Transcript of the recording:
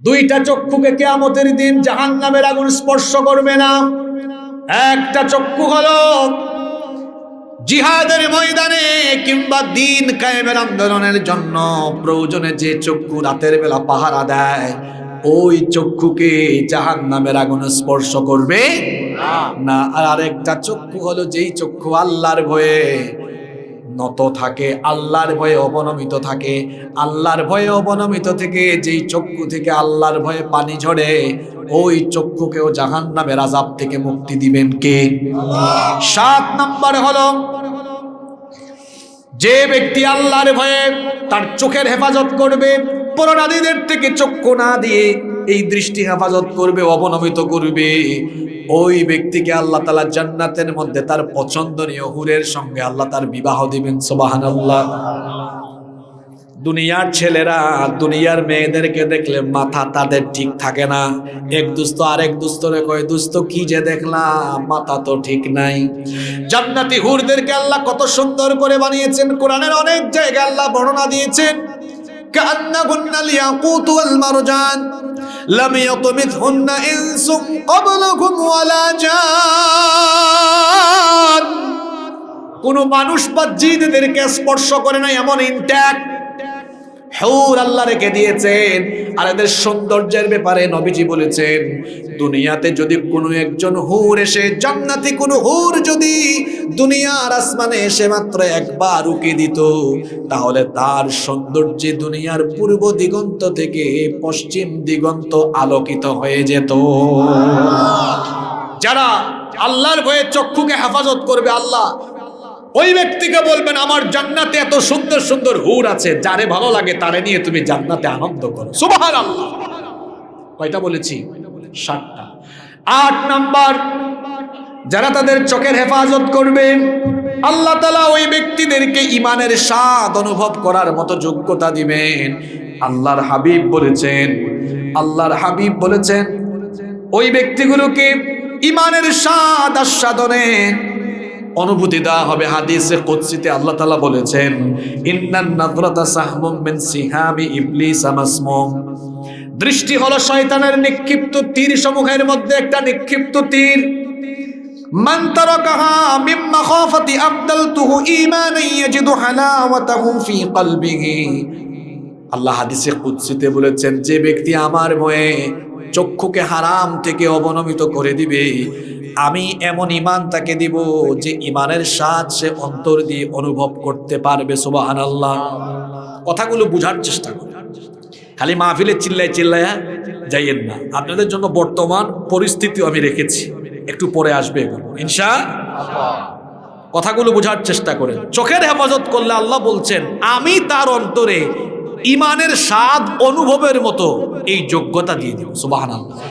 দুইটা চক্ষুকে কেয়ামতের দিন জাহান নামের আগুন স্পর্শ করবে না। একটা চক্ষু হল জিহাদের ময়দানে কিংবা দিন কায়েমের আন্দোলনের জন্য। প্রয়োজনে যে চক্ষু রাতের বেলা পাহারা দেয়, ওই চক্ষুকে জাহান নামের আগুন স্পর্শ করবে না। আর আরেকটা চক্ষু হলো যেই চক্ষু আল্লাহর ভয়ে নত থাকে, আল্লাহর ভয়ে অবনমিত থাকে। আল্লাহর ভয়ে অবনমিত থেকে যেই চক্ষু থেকে আল্লাহর ভয়ে পানি ঝরে, ওই চক্ষুকেও জাহান নামের আজাব থেকে মুক্তি দিবেন কে? সাত নাম্বার হলো, যে ব্যক্তি আল্লাহর ভয়ে তার চোখের হেফাজত করবে, পরনাদীদের থেকে চক্ষু না দিয়ে এই দৃষ্টি হেফাজত করবে, অবনমিত করবে ওই ব্যক্তিকে আল্লাহ তালা জান্নাতের মধ্যে তার পছন্দনীয় হুরের সঙ্গে আল্লাহ তার বিবাহ দিবেন সোবাহান আল্লাহ দুনিয়ার ছেলেরা, দুনিয়ার মেয়েদেরকে দেখলে মাথা তাদের ঠিক থাকে না। এক দুস্ত আরেক দুস্তরে কয়, দুস্ত, কি যে দেখলাম? মাথা তো ঠিক নাই। জান্নাতি হুরদেরকে আল্লাহ কত সুন্দর করে বানিয়েছেন। কোরআনের অনেক জায়গায় আল্লাহ বর্ণনা দিয়েছেন কান্না মারজান। لم يطمثهن إنس قبلكم ولا جان কোনো মানুষ বা জিন এদেরকে স্পর্শ করে না এমন ইনট্যাক্ট হৌর আল্লাহ রেখে দিয়েছেন। আর এদের সৌন্দর্যের ব্যাপারে নবীজি বলেছেন, দুনিয়াতে যদি কোনো একজন হুর এসে, জান্নাতি কোনো হুর যদি দুনিয়ার আসমানে এসে মাত্র একবার উকি দিত, তাহলে তার সৌন্দর্যে দুনিয়ার পূর্ব দিগন্ত থেকে পশ্চিম দিগন্ত আলোকিত হয়ে যেত। যারা আল্লাহর ভয়ে চক্ষুকে হেফাজত করবে, আল্লাহ ওই ব্যক্তিকে বলবেন, আমার জান্নাতে এত সুন্দর সুন্দর হুর আছে, যারে ভালো লাগে তারে নিয়ে তুমি জান্নাতে আনন্দ করো। সুবাহান আল্লাহ কয়টা বলেছি? সাতটা। আট নাম্বার, যারা তাদের চোখের হেফাজত করবে, আল্লাহ তালা ওই ব্যক্তিদেরকে ইমানের স্বাদ অনুভব করার মতো যোগ্যতা দিবেন। আল্লাহর হাবিব বলেছেন, আল্লাহর হাবিব বলেছেন, ওই ব্যক্তিগুলোকে ইমানের স্বাদ আস্বাদনে অনুভূতি দেওয়া হবে হাদিসে কুদসিতে আল্লাহ তাআলা বলেছেন, ইন্নান নাযরাতা সাহমুম মিন সিহামি ইবলিস মাসমুম। দৃষ্টি হলো শয়তানের নিক্ষিপ্ত তীর সমূহের মধ্যে একটা নিক্ষিপ্ত তীর। আল্লাহ হাদিসে বলেছেন, যে ব্যক্তি আমার ভয়ে চক্ষুকে হারাম থেকে অবনমিত করে দিবে আমি এমন ইমান তাকে দিব যে ইমানের স্বাদ সে অন্তর দিয়ে অনুভব করতে পারবে সুবাহান আল্লাহ কথাগুলো বুঝার চেষ্টা করুন। খালি মাহফিলে চিল্লায় চিল্লায় যাইয়েন না। আপনাদের জন্য বর্তমান পরিস্থিতিও আমি রেখেছি। একটু পরে আসবে এগুলো ইনশা কথাগুলো বোঝার চেষ্টা করেন। চোখের হেফাজত করলে আল্লাহ বলছেন, আমি তার অন্তরে ইমানের স্বাদ, অনুভবের মতো এই যোগ্যতা দিয়ে দিব। সুবাহান আল্লাহ